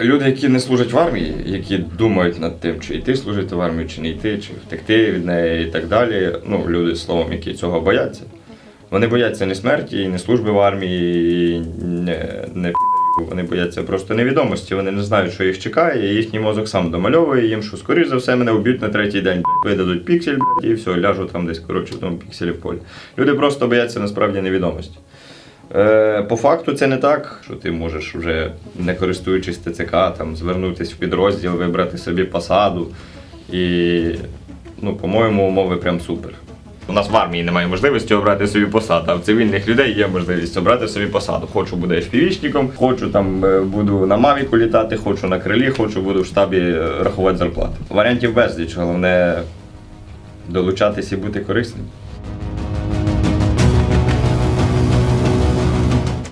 Люди, які не служать в армії, які думають над тим, чи йти служити в армію, чи не йти, чи втекти від неї і так далі. Ну, люди, словом, які цього бояться. Вони бояться не смерті, не служби в армії, не, не. Вони бояться просто невідомості. Вони не знають, що їх чекає, і їхній мозок сам домальовує їм, що скоріш за все мене вб'ють на третій день. Видадуть піксель, і все, ляжу там десь коротше в тому пікселі в полі. Люди просто бояться насправді невідомості. Е, по факту це не так, що ти можеш вже не користуючись ТЦК, там, звернутися в підрозділ, вибрати собі посаду. І, ну, по-моєму, умови прям супер. У нас в армії немає можливості обрати собі посаду, а в цивільних людей є можливість обрати собі посаду. Хочу буде FPV-шником, хочу там е, буду на Мавіку літати, хочу на крилі, хочу буду в штабі е, рахувати зарплату. Варіантів безліч, головне долучатись і бути корисним.